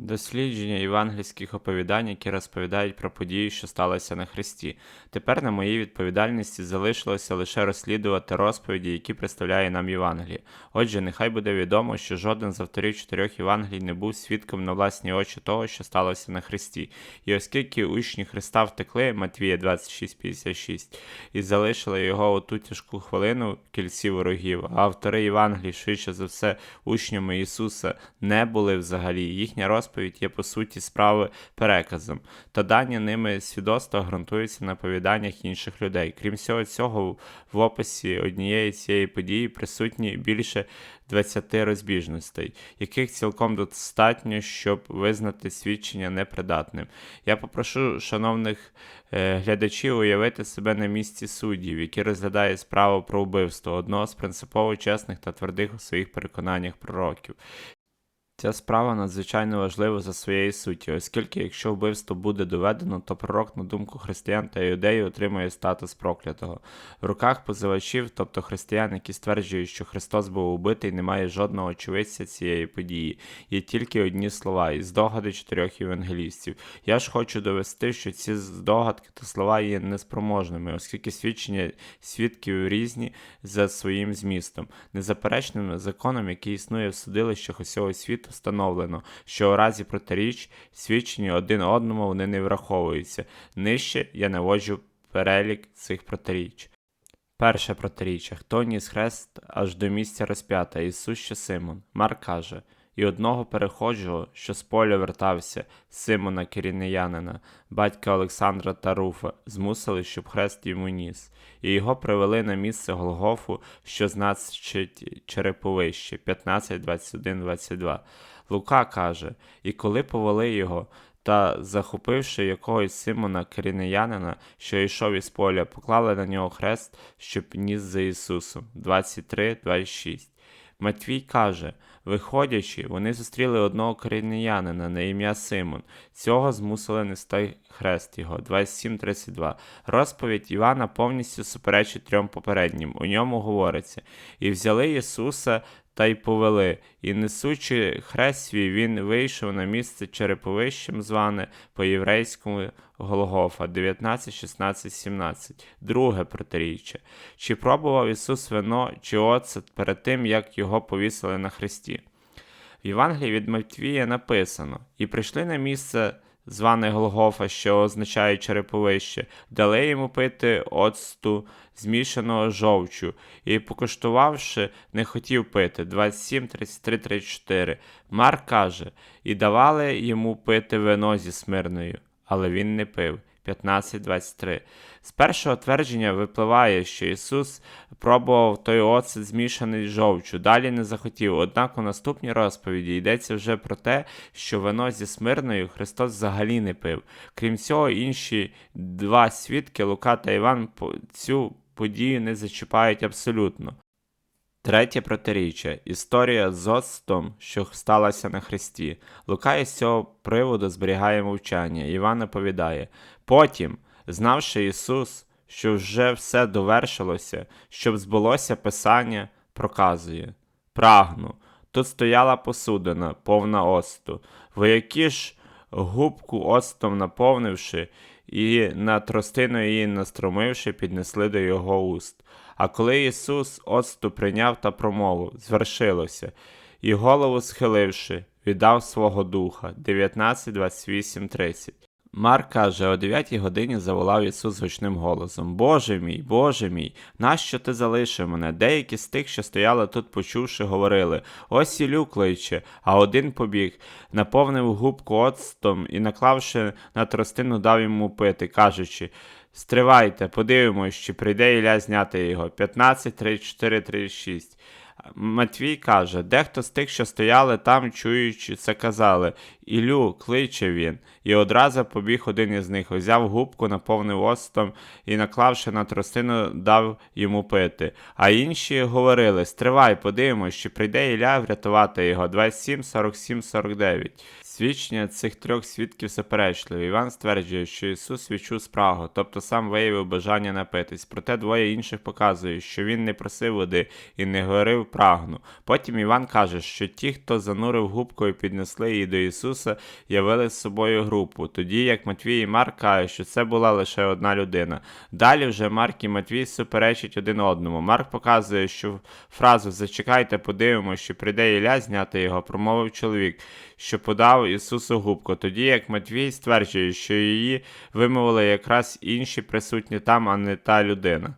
Дослідження євангельських оповідань, які розповідають про події, що сталися на Христі. Тепер на моїй відповідальності залишилося лише розслідувати розповіді, які представляє нам Євангеліє. Отже, нехай буде відомо, що жоден з авторів чотирьох Євангелій не був свідком на власні очі того, що сталося на Христі. І оскільки учні Христа втекли, Матвія 26,56, і залишили його у ту тяжку хвилину в кільці ворогів, а автори Євангелій, швидше за все, учнями Ісуса не були взагалі. Їхня розповідь є по суті справи переказом, та дані ними свідоцтва ґрунтуються на повіданнях інших людей. Крім всього цього, в описі однієї цієї події присутні більше 20 розбіжностей, яких цілком достатньо, щоб визнати свідчення непридатним. Я попрошу шановних е, глядачів уявити себе на місці суддів, які розглядають справу про вбивство одного з принципово чесних та твердих у своїх переконаннях пророків. Ця справа надзвичайно важлива за своєю суттю, оскільки якщо вбивство буде доведено, то пророк, на думку християн та іудеїв, отримує статус проклятого. В руках позивачів, тобто християн, які стверджують, що Христос був убитий, немає жодного очевидця цієї події. Є тільки одні слова із здогади чотирьох євангелістів. Я ж хочу довести, що ці здогадки та слова є неспроможними, оскільки свідчення свідків різні за своїм змістом. Незаперечним законом, який існує в судилищах усього світу, встановлено, що у разі протиріч свідчення один одному вони не враховуються. Нижче я наводжу перелік цих протиріч. Перше протиріччя. Хто ніс хрест аж до місця розп'ята, Ісус ще Симон. Марк каже, і одного перехожого, що з поля вертався, Симона Кирінеянина, батька Олександра та Руфа, змусили, щоб хрест йому ніс, і його привели на місце Голгофу, що значить череповище 15, 21, 22. Лука каже, і коли повели його, та, захопивши якогось Симона Киринеянина, що йшов із поля, поклали на нього хрест, щоб ніс за Ісусом. 23-26. Матвій каже, виходячи, вони зустріли одного корінянина на ім'я Симон. Цього змусили нести хрест його. 27.32. Розповідь Івана повністю суперечить трьом попереднім. У ньому говориться: І взяли Ісуса та й повели, і несучи хрест свій, він вийшов на місце череповищем зване по єврейському Голгофа 19, 16, 17. Друге протиріччя. Чи пробував Ісус вино чи оцет перед тим, як його повісили на хресті? В Євангелії від Матвія написано: І прийшли на місце зване Голгофа, що означає череповище, дали йому пити оцту змішаного жовчу, і, покуштувавши, не хотів пити. 27, 33, 34. Марк каже, і давали йому пити вино зі смирною, але він не пив. 15.23. З першого твердження випливає, що Ісус пробував той оцет змішаний з жовчу, далі не захотів. Однак у наступній розповіді йдеться вже про те, що вино зі смирною Христос взагалі не пив. Крім цього, інші два свідки Лука та Іван цю подію не зачіпають абсолютно. Третє протиріччя історія з оцтом, що сталася на Христі. Лука із цього приводу зберігає мовчання. Іван оповідає Потім, знавши Ісус, що вже все довершилося, щоб збулося Писання, проказує Прагну. Тут стояла посудина, повна оцту, вояки ж губку оцтом наповнивши і на тростину її настромивши, піднесли до його уст. А коли Ісус оцту прийняв та промовив, звершилося, і голову схиливши, віддав свого духа 19, 28, 30. Марк каже, о 9 годині заволав Ісус гучним голосом Боже мій, Боже мій, нащо ти залишив мене? Деякі з тих, що стояли тут, почувши, говорили Ось і люклаючи, а один побіг, наповнив губку оцтом і, наклавши на тростину, дав йому пити, кажучи Стривайте, подивимось, чи прийде Ілля зняти його. 15, 34, 36. Матвій каже, дехто з тих, що стояли там, чуючи це, казали Ілю, кличе він, і одразу побіг один із них, взяв губку, наповнив оцтом і, наклавши на тростину, дав йому пити. А інші говорили Стривай, подивимось, чи прийде Ілля врятувати його 27, 47, 49. Свідчення цих трьох свідків заперечливі. Іван стверджує, що Ісус відчув спрагу, тобто сам виявив бажання напитись. Проте двоє інших показують, що він не просив води і не говорив прагну. Потім Іван каже, що ті, хто занурив губку і піднесли її до Ісуса, явили з собою групу, тоді як Матвій і Марк кажуть, що це була лише одна людина. Далі вже Марк і Матвій суперечать один одному. Марк показує, що фразу Зачекайте, подивимося, що прийде Ілля зняти його, промовив чоловік, що подав Ісусу губку, тоді як Матвій стверджує, що її вимовили якраз інші присутні там, а не та людина.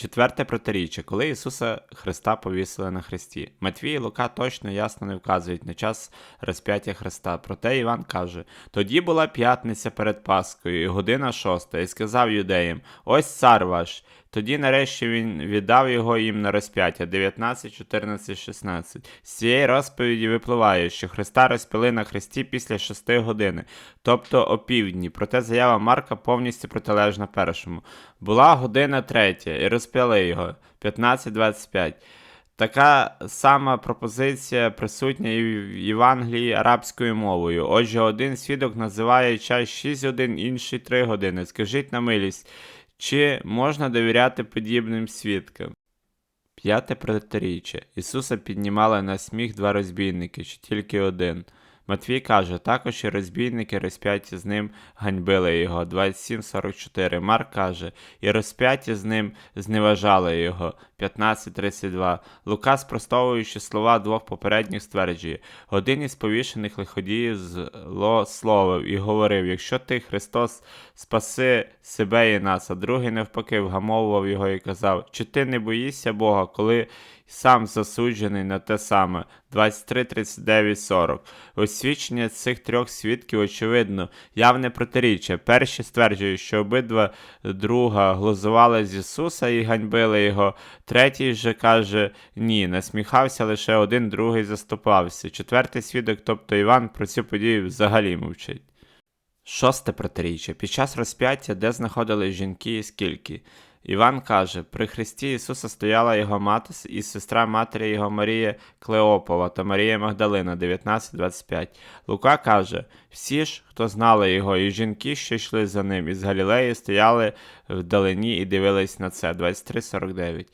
Четверте протиріччя, коли Ісуса Христа повісили на хресті. Матвій і Лука точно ясно не вказують на час розп'яття Христа. Проте Іван каже: тоді була п'ятниця перед Паскою, і година шоста, і сказав юдеям: Ось цар ваш. Тоді нарешті він віддав його їм на розп'яття 19, 14, 16. З цієї розповіді випливає, що Христа розпили на хресті після 6 години, тобто опівдні. Проте заява Марка повністю протилежна першому. Була година третя, і розп'яли його 15-25. Така сама пропозиція присутня і в Євангелії арабською мовою. Отже, один свідок називає час 6 годин, інший 3 години. Скажіть на милість, чи можна довіряти подібним свідкам? П'яте протиріччя. Ісуса піднімали на сміх два розбійники, чи тільки один. Матвій каже, також і розбійники розп'яті з ним ганьбили його. 27.44. Марк каже, і розп'яті з ним зневажали його. 15.32. Лука, спростовуючи слова двох попередніх, стверджує, один із повішених лиходіїв злословив і говорив, якщо ти, Христос, спаси себе і нас, а другий навпаки вгамовував його і казав, чи ти не боїшся Бога, коли сам засуджений на те саме 23, 39, 40. Освідчення цих трьох свідків, очевидно, явне протиріччя. Перші стверджують, що обидва друга глузували з Ісуса і ганьбили його. Третій же каже ні, насміхався лише один, другий заступався. Четвертий свідок, тобто Іван, про цю подію взагалі мовчить. Шосте протиріччя. Під час розп'яття, де знаходились жінки і скільки. Іван каже, при Христі Ісуса стояла його мати і сестра матері його Марія Клеопова та Марія Магдалина 19.25. Лука каже, всі ж, хто знали його, і жінки, що йшли за ним, із Галілеї стояли вдалині і дивились на це 23.49.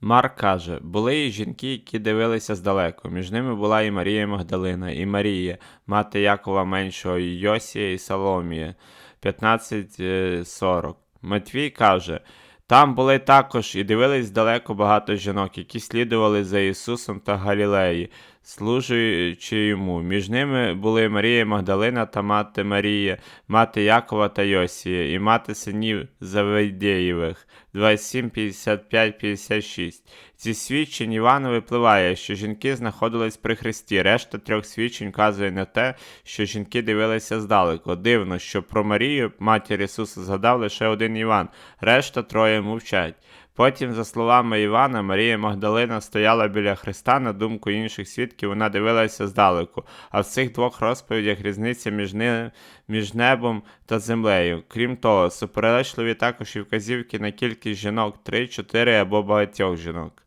Марк каже, були і жінки, які дивилися здалеку. Між ними була і Марія Магдалина, і Марія, мати Якова Меншого, і Йосія, і Соломія 15.40. Матвій каже, там були також і дивились далеко багато жінок, які слідували за Ісусом та Галілеї, служуючи йому. Між ними були Марія Магдалина та мати Марія, мати Якова та Йосія, і мати синів Завидєєвих 27, 55, 56. Зі свідчень Івана випливає, що жінки знаходились при Христі. Решта трьох свідчень вказує на те, що жінки дивилися здалеку. Дивно, що про Марію, матір Ісуса, згадав лише один Іван, решта троє мовчать. Потім, за словами Івана, Марія Магдалина стояла біля Христа, на думку інших свідків, вона дивилася здалеку, а в цих двох розповідях різниця між, не... між небом та землею. Крім того, суперечливі також і вказівки на кількість жінок 3, 4 або багатьох жінок.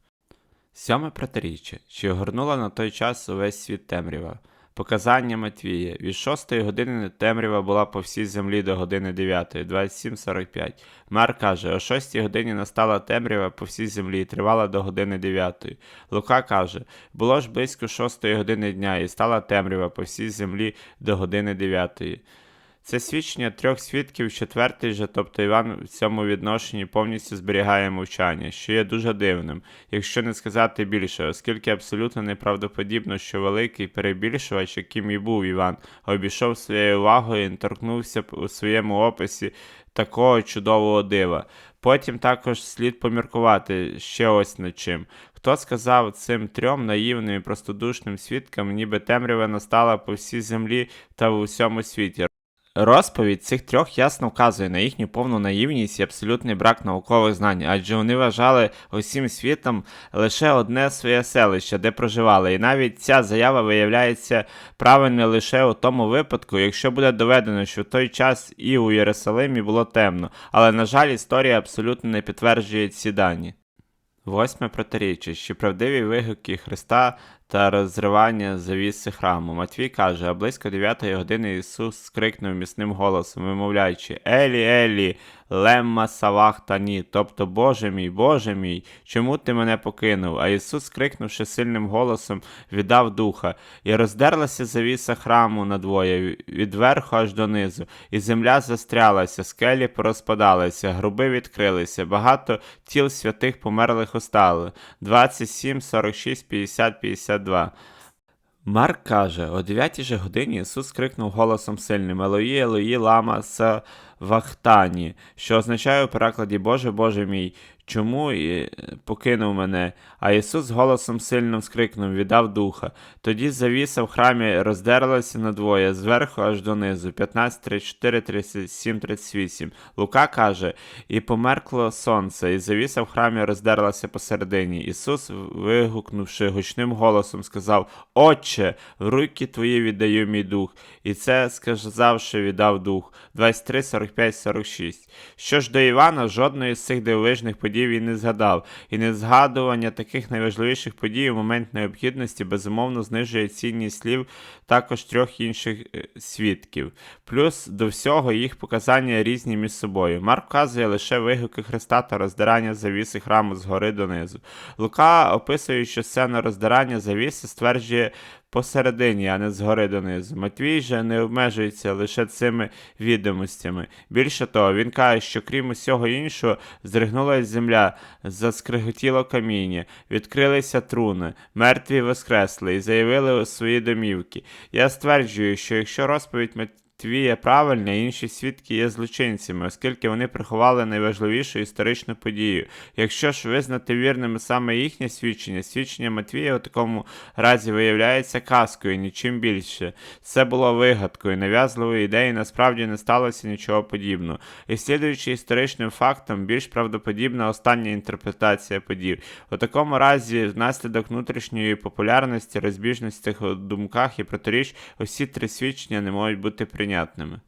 Сьоме протиріччя. Чи огорнула на той час увесь світ темрява? Показання Матвія. Від 6 години темрява була по всій землі до години 9, 27.45. Мар каже, о 6 годині настала темрява по всій землі і тривала до години 9. Лука каже, було ж близько 6 години дня і стала темрява по всій землі до години 9. Це свідчення трьох свідків, четвертий же, тобто Іван в цьому відношенні повністю зберігає мовчання, що є дуже дивним, якщо не сказати більше, оскільки абсолютно неправдоподібно, що великий перебільшувач, яким і був Іван, обійшов своєю увагою і торкнувся у своєму описі такого чудового дива. Потім також слід поміркувати ще ось над чим. Хто сказав цим трьом наївним і простодушним свідкам, ніби темрява настала по всій землі та в усьому світі. Розповідь цих трьох ясно вказує на їхню повну наївність і абсолютний брак наукових знань, адже вони вважали усім світом лише одне своє селище, де проживали, і навіть ця заява виявляється правильною лише у тому випадку, якщо буде доведено, що в той час і у Єрусалимі було темно, але, на жаль, історія абсолютно не підтверджує ці дані. Восьме протиріччя, що правдиві вигуки Христа та розривання завіси храму. Матвій каже, а близько 9 години Ісус скрикнув міцним голосом, вимовляючи Елі, Елі, лемма савахтані, тобто Боже мій, Боже мій, чому ти мене покинув? А Ісус, крикнувши сильним голосом, віддав духа, і роздерлася завіса храму надвоє, від верху аж донизу, і земля застрялася, скелі порозпадалися, груби відкрилися, багато тіл святих померлих устали. 27, 46, 50, 52. Марк каже, о 9 же годині Ісус крикнув голосом сильним Елої, Елої, лама Вахтані, що означає у перекладі Боже, Боже мій, чому і покинув мене? А Ісус голосом сильним скрикнув, віддав духа. Тоді завіса в храмі роздерлася надвоє, зверху аж донизу, 15, 34, 37, 38. Лука каже, і померкло сонце, і завіса в храмі роздерлася посередині. Ісус, вигукнувши гучним голосом, сказав: Отче, в руки твої віддаю мій дух. І це, сказавши, віддав дух. 23, 45, 46. Що ж до Івана, жодної з цих дивовижних подій він не згадав, і незгадування таких найважливіших подій у момент необхідності безумовно знижує цінність слів також трьох інших е, свідків. Плюс до всього їх показання різні між собою. Марк вказує лише вигуки Христа та роздирання завіси храму згори донизу. Лука, описуючи сцену роздирання завіси, стверджує посередині, а не згори донизу. Матвій же не обмежується лише цими відомостями. Більше того, він каже, що крім усього іншого, здригнулася земля, заскриготіло каміння, відкрилися труни, мертві воскресли і заявили у свої домівки. Я стверджую, що якщо розповідь Твіє правильна, інші свідки є злочинцями, оскільки вони приховали найважливішу історичну подію. Якщо ж визнати вірними саме їхнє свідчення, свідчення Матвія у такому разі виявляється казкою, нічим більше. Це було вигадкою, нав'язливою ідеєю насправді не сталося нічого подібного. І слідуючи історичним фактам, більш правдоподібна остання інтерпретація подій. У такому разі, внаслідок внутрішньої популярності, розбіжності в думках і протиріч, усі три свідчення не можуть бути прийняті прийнятними.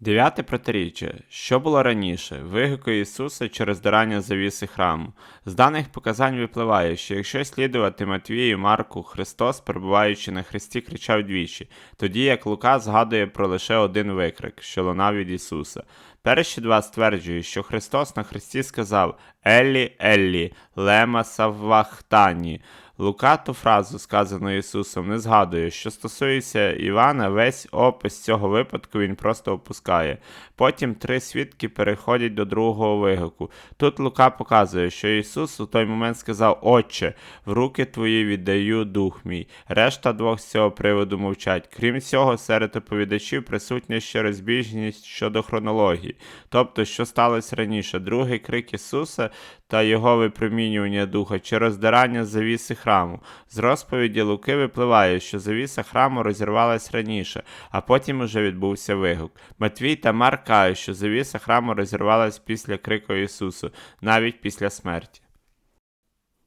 Дев'яте протиріччя. Що було раніше? Вигуки Ісуса через дарання завіси храму. З даних показань випливає, що якщо слідувати Матвію Марку, Христос, перебуваючи на хресті, кричав двічі, тоді як Лука згадує про лише один викрик, що лунав від Ісуса. Перші два стверджують, що Христос на хресті сказав Еллі, Еллі, лема саввахтані. Лука ту фразу, сказану Ісусом, не згадує. Що стосується Івана, весь опис цього випадку він просто опускає. Потім три свідки переходять до другого вигуку. Тут Лука показує, що Ісус у той момент сказав: Отче, в руки твої віддаю дух мій. Решта двох з цього приводу мовчать. Крім цього, серед оповідачів присутня ще розбіжність щодо хронології, тобто, що сталося раніше, другий крик Ісуса та його випромінювання духа чи роздирання завіси храму. З розповіді Луки випливає, що завіса храму розірвалась раніше, а потім уже відбувся вигук. Матвій та Марк кажуть, що завіса храму розірвалась після крику Ісусу, навіть після смерті.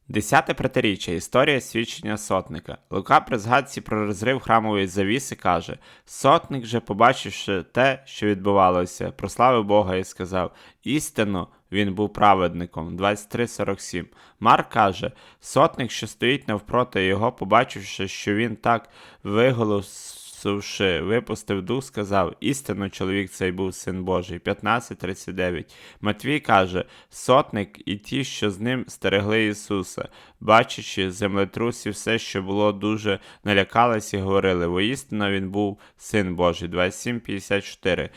Десяте протиріччя історія свідчення сотника. Лука при згадці про розрив храмової завіси каже: Сотник же, побачивши те, що відбувалося, прославив Бога і сказав: Істинно, він був праведником. 23.47. Марк каже: Сотник, що стоїть навпроти його, побачивши, що він так виголос висувши, випустив дух, сказав: Істинно, чоловік цей був син Божий. 15.39. Матвій каже: Сотник і ті, що з ним стерегли Ісуса, бачачи землетрус все, що було дуже налякались і говорили: воістину він був син Божий. 27.54.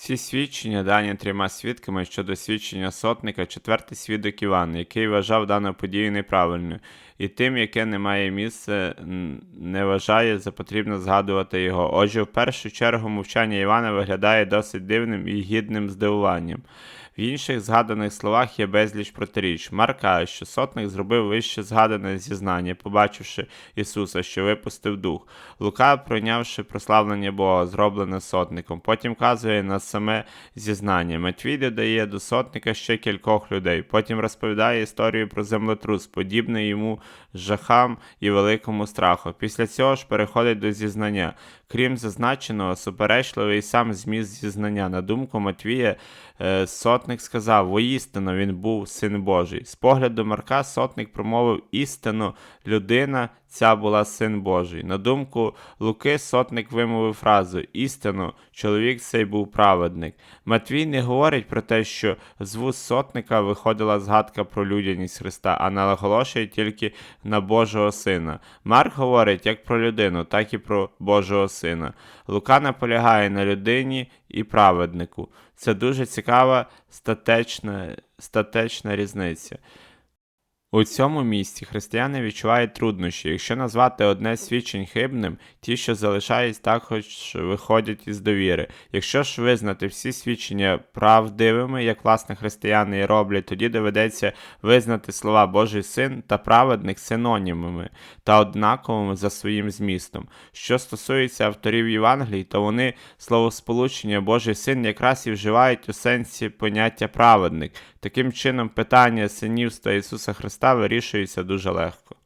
Ці свідчення дані трьома свідками щодо свідчення сотника, четвертий свідок Іван, який вважав дану подію неправильною, і тим, яке не має місця, не вважає за потрібно згадувати його. Отже, в першу чергу мовчання Івана виглядає досить дивним і гідним здивуванням. В інших згаданих словах є безліч протиріч. Марк каже, що сотник зробив вище згадане зізнання, побачивши Ісуса, що випустив дух. Лука, пройнявши прославлення Бога, зроблене сотником. Потім вказує на саме зізнання. Матвій додає до сотника ще кількох людей. Потім розповідає історію про землетрус, подібний йому жахам і великому страху. Після цього ж переходить до зізнання. Крім зазначеного, суперечливий сам зміст зізнання. На думку Матвія, сотник сотник сказав: воістину він був син Божий. З погляду Марка сотник промовив істину, людина ця була син Божий. На думку Луки, сотник вимовив фразу істину, чоловік цей був праведник. Матвій не говорить про те, що з вуст сотника виходила згадка про людяність Христа, а наголошує тільки на Божого сина. Марк говорить як про людину, так і про Божого сина. Лука наполягає на людині і праведнику. Це дуже цікава статечна, статечна різниця. У цьому місці християни відчувають труднощі. Якщо назвати одне свідчень хибним, ті, що залишаюсь, також виходять із довіри. Якщо ж визнати всі свідчення правдивими, як власне християни і роблять, тоді доведеться визнати слова Божий син та праведник синонімами та однаковими за своїм змістом. Що стосується авторів Євангелій, то вони словосполучення Божий син якраз і вживають у сенсі поняття праведник. Таким чином, питання синівства Ісуса Христа вирішується дуже легко.